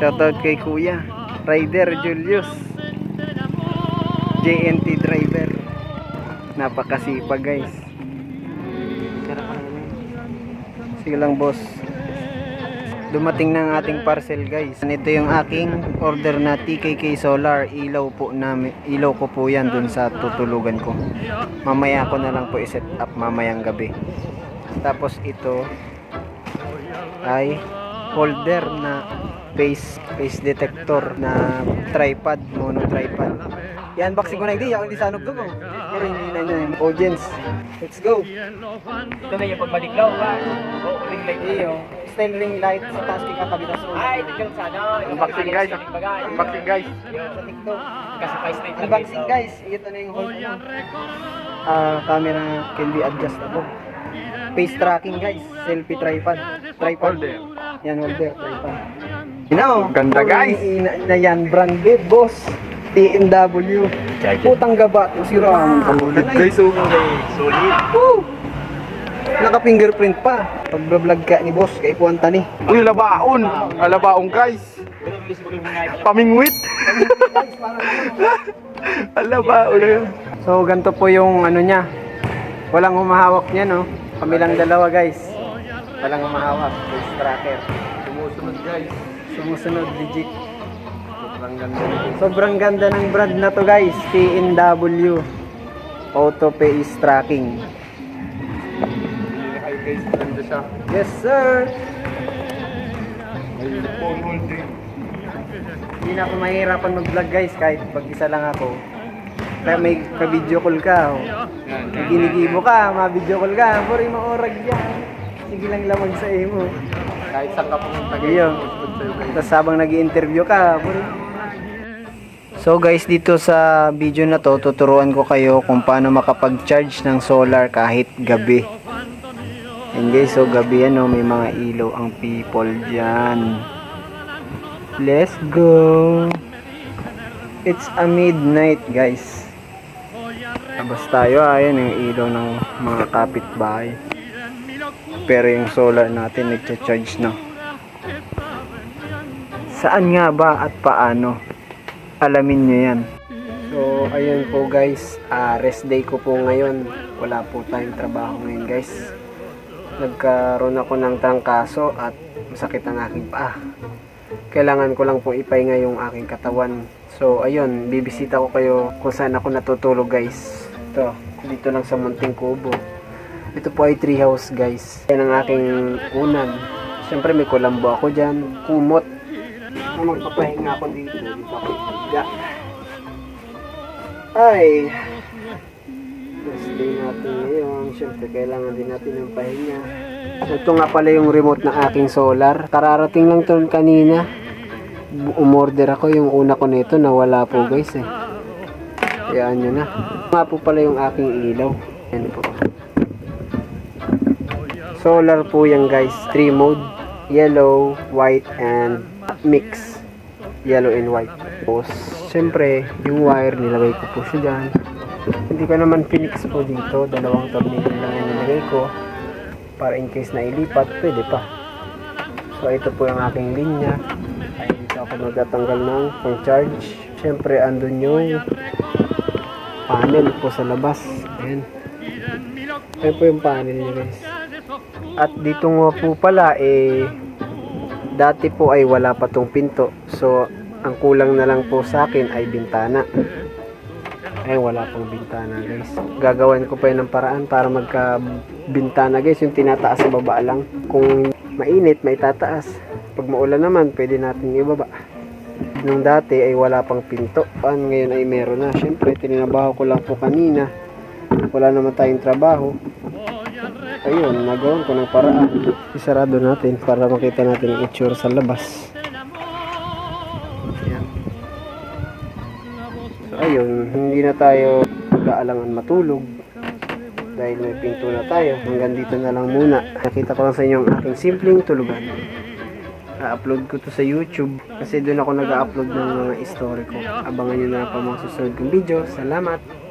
Shoutout kay Kuya. Rider Julius. JNT driver. Napakasipag guys. Sige lang boss. Dumating na ang ating parcel guys. Ito yung aking order na TKK Solar. Ilaw po namin. Ilaw ko po yan dun sa tutulugan ko. Mamaya ko na lang po i-set up mamayang gabi. Tapos ito ay holder na face face detector na tripod, mono tripod. Yan, unboxing ko na hindi. Ako hindi sa anong dugo. Pero hindi na yung audience. Let's go! Ito na yung pagmadiklaw ba? O, ring light. Iyo, style ring light sa taas kay kakabitas mo. Ay, ito yung sana. Unboxing, guys. Unboxing guys. Sa TikTok. Kasi pa straight Unboxing guys. Ito na yung hold mo. Ah, camera can be adjustable. Face tracking guys. Selfie tripod. Tripod. Yan holder. Tripod. You know, Ganda, guys. Na, na yan, branded boss. TNW. Putang gaba. Sira ang kamulit Guys, so Solid. Woo! Naka-fingerprint pa. Pag-vlog ka ni boss, kay Puwanta ni. Uy, labaon! Alabaon guys! Pamingwit! Alabaon na. So, ganito po yung ano niya. Walang humahawak niya, no? Kami lang dalawa, guys. Walang humahawak. Face tracker. Sumusunod guys. Sumusunod, legit. Sobrang ganda. Sobrang ganda ng brand na to, guys. TNW. Auto Face Tracking. Ay guys, ganda siya. Yes, sir! Phone holding. Hindi na ako mahirapan mag-vlog, guys. Kahit pag-isa lang ako. Kaya may ka-video call ka. Oh. Yan. Ginigibo ka, ma-video call ka. Puri mo orag yan. Sige lang lamang sa imo. Kahit saan ka pumunta guys, Iyo. Tapos habang nag interview ka. So guys, dito sa video na to, tuturuan ko kayo kung paano makapag-charge ng solar kahit gabi. And guys, so gabi yan, oh, may mga ilaw ang people dyan. Let's go! It's a midnight guys. Labas tayo, ayan yung ilaw ng mga kapitbahay. Pero yung solar natin nagcha-charge na. Saan nga ba at paano? Alamin nyo yan. So, ayun po guys. ah, rest day ko po ngayon. Wala po tayong trabaho ngayon guys. Nagkaroon ako ng trangkaso at masakit ang aking paa. Kailangan ko lang po ipahinga yung aking katawan. So, ayun. Bibisita ko kayo kung saan ako natutulog guys. Ito. Dito lang sa Munting Kubo. Ito po ay tree house guys. Yan ang aking unan. Siyempre may kulambo ako dyan. Kumot. Na magpapahinga ako dito. Dito ako. Yeah. Ay. Rest day natin ngayon. Siyempre kailangan din natin ng pahinga. Ito nga pala yung remote ng aking solar. Kararating lang to kanina. Umorder ako yung una ko nito na wala po guys eh. Kayaan nyo na. Nga po pala yung aking ilaw. Yan po. Solar po yan guys. Three mode. Yellow, white, and mix. Yellow and white. Tapos, syempre, yung wire nilagay ko po siya dyan. Hindi ko naman pinix po dito. Dalawang tornilyo lang yung nilagay ko. Para in case na ilipat, pwede pa. So, ito po yung aking linya. Ay, dito ako magtatanggal ng pang charge. Syempre, andun yung panel po sa labas. Ayan. Ayan po yung panel niya guys. At dito nga po pala eh dati po ay wala pa tong pinto. So ang kulang na lang po sa akin ay bintana. Ay wala pong bintana guys. Gagawan ko pa yun ng paraan para magka bintana guys. Yung tinataas sa baba lang. Kung mainit, may tataas. Pag maulan naman, pwede natin ibaba. Nung dati ay wala pang pinto. Paan ngayon ay meron na. Siyempre, tininabaho ko lang po kanina. Wala naman tayong trabaho ayun, nagawan ko ng paraan. Isarado natin para makita natin ang itsura sa labas. Ayan. So, ayun, hindi na tayo mag-aalangan matulog dahil may pinto na tayo. Hanggang dito na lang muna. Nakita ko lang sa inyo ang aking simpleng tulugan. I-upload ko to sa YouTube kasi doon ako nag-upload ng mga story ko. Abangan nyo na pa mga susunod kong video. Salamat!